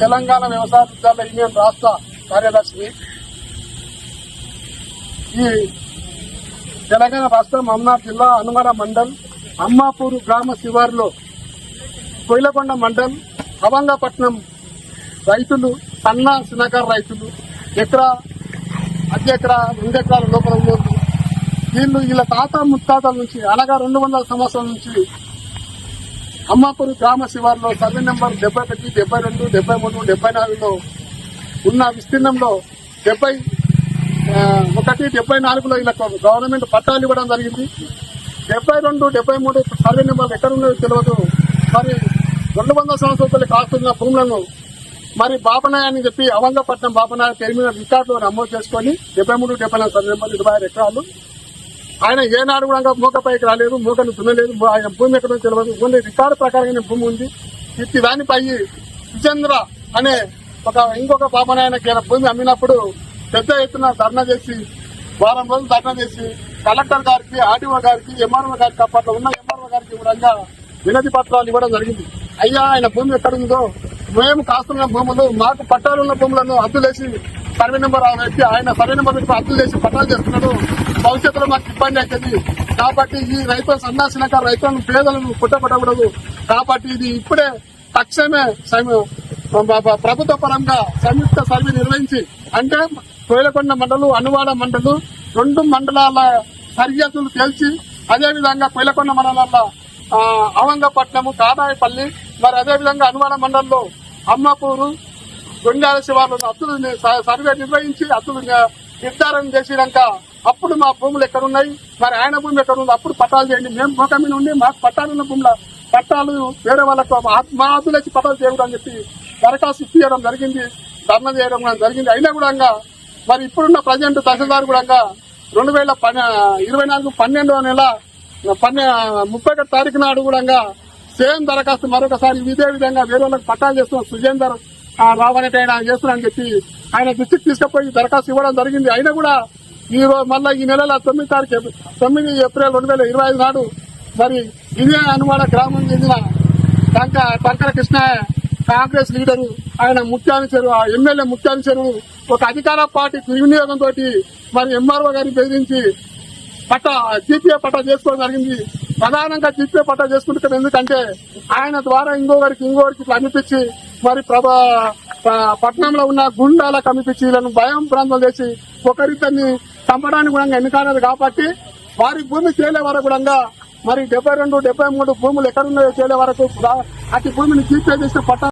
తెలంగాణ వ్యవసాయ విద్యాలయ యూనియన్ రాష్ట్ర కార్యదర్శిని. ఈ తెలంగాణ రాష్ట్రం అమ్నాథ్ జిల్లా అనుమర మండల్ అమ్మాపూరు గ్రామ శివారులో కోయిలకొండ మండల్ అవంగపట్నం రైతులు సన్న చిన్నకారు రైతులు ఎకరా అర్ధ ఎకరా రెండు ఎకరాల లోపల ఉన్నోళ్ళు. వీళ్ళు వీళ్ళ తాత ముత్తాతల నుంచి అనగా రెండు వందల సంవత్సరాల నుంచి అమ్మాపూర్ గ్రామ శివార్లో సర్వే నెంబర్ డెబ్బై ఒకటి డెబ్బై రెండు డెబ్బై మూడు డెబ్బై నాలుగులో ఉన్న విస్తీర్ణంలో డెబ్బై ఒకటి డెబ్బై నాలుగులో ఇలా గవర్నమెంట్ పట్టాలు ఇవ్వడం జరిగింది. డెబ్బై రెండు డెబ్బై మూడు సర్వే నెంబర్ ఎక్కడ ఉన్నాయో తెలియదు మరి రెండు వందల సంవత్సరాలు కాస్తున్న భూములను మరి బాపనాయ అని చెప్పి అవంగపట్నం బాపనాయ టెర్మినల్ రికార్డులో నమోదు చేసుకొని డెబ్బై మూడు డెబ్బై నాలుగు సర్వే నెంబర్ ఇరవై ఆరు ఎకరాలు ఆయన ఏనాడు కూడా మూకపైకి రాలేదు మూకను తున్నలేదు ఆయన భూమి ఎక్కడో తెలియదు ఓన్లీ రికార్డు ప్రకారంగానే భూమి ఉంది. ఇది దానిపై విజేంద్ర అనే ఒక ఇంకొక బాబనాయనకి ఆయన భూమి అమ్మినప్పుడు పెద్ద ఎత్తున ధర్నా చేసి వారం రోజులు ధర్నా చేసి కలెక్టర్ గారికి ఆర్డీఓ గారికి ఎంఆర్ఓ గారికి అప్పట్లో ఉన్న ఎంఆర్ఓ గారికి కూడా వినతి పత్రాలు ఇవ్వడం జరిగింది. అయ్యా ఆయన భూమి ఎక్కడుందో మేము కాస్తున్న భూములు మాకు పట్టాలు ఉన్న భూములను అద్దులేసి సర్వే నెంబర్ పెట్టి ఆయన సర్వే నెంబర్ పెట్టి చేసి పట్టాలు చేస్తున్నాడు. భవిష్యత్తులో మాకు ఇబ్బంది అవుతుంది కాబట్టి ఈ రైతుల సన్నాసినక రైతులను పేదలను పుట్టపడకూడదు కాబట్టి ఇది ఇప్పుడే తక్షణమే ప్రభుత్వ పరంగా సంయుక్త సర్వే నిర్వహించి అంటే కోయిలకొండ మండలు అనువాడ మండలు రెండు మండలాల సరిహద్దులు తేల్చి అదేవిధంగా కోయిలకొండ మండలాల అవంగపట్నము కాదాయపల్లి మరి అదేవిధంగా అనువాడ మండలంలో అమ్మపూరు గుండాల శివార్లు అత్తులు స- సర్వే నిర్వహించి అత్తులు నిర్ధారణ చేసినాక అప్పుడు మా భూములు ఎక్కడున్నాయి? మరి ఆయన భూమి ఎక్కడుంది అప్పుడు పట్టాలు చేయండి. మేము భూకమీన మీద ఉండి మాకు పట్టాలున్న భూముల పట్టాలు వేరే వాళ్ళకు మా- మా పట్టాలు చేయడం అని చెప్పి దరఖాస్తు ఇప్పించడం జరిగింది. ధర్నా చేయడం కూడా జరిగింది. అయినా కూడా మరి ఇప్పుడున్న ప్రజెంట్ తహసీల్దార్ కూడా రెండు వేల ఇరవై నాలుగు పన్నెండవ నెల పన్నె ముప్పై ఒకటి తారీఖు నాడు కూడా సేమ్ దరఖాస్తు మరొకసారి ఇదే విధంగా వేరే వాళ్ళకి పట్టాలు చేస్తున్న. సుజేందర్ ఆ, ఆయన చేస్తున్నా అని చెప్పి ఆయన దృష్టికి తీసుకుపోయి దరఖాస్తు ఇవ్వడం జరిగింది. అయినా కూడా ఈ రోజు మళ్ళీ ఈ నెల తొమ్మిది తారీఖు తొమ్మిది ఏప్రిల్ రెండు వేల ఇరవై ఐదు నాడు మరి ఇదే అనువాడ గ్రామం చెందిన టంక టంకర కృష్ణ కాంగ్రెస్ లీడరు ఆయన ముత్యాల చెరువు ఆ ఎమ్మెల్యే ముత్యాల చెరువు ఒక అధికార పార్టీ దుర్వినియోగంతో మరి ఎంఆర్ఓ గారిని బెదిరించి పట్ట జీపీఏ పట్ట చేసుకోవడం జరిగింది. ప్రధానంగా జీపీఏ పట్ట చేసుకుంటున్నాం ఎందుకంటే ఆయన ద్వారా ఇంకొకరికి ఇంకొకరికి ఇట్లా అనిపించి మరి ప్రభా ప- పట్టణంలో ఉన్న గుండాల అనిపించి వీళ్ళను భయం ప్రాంతం చేసి ఒకరిద్దరిని చంపడానికి కూడా ఎన్నికలేదు కాబట్టి వారి భూమి తేలే వరకు కూడా మరి డెబ్బై రెండు డెబ్బై మూడు భూములు ఎక్కడున్నాయో తేలే వరకు అతి భూమిని జీపీఏ పట్టణం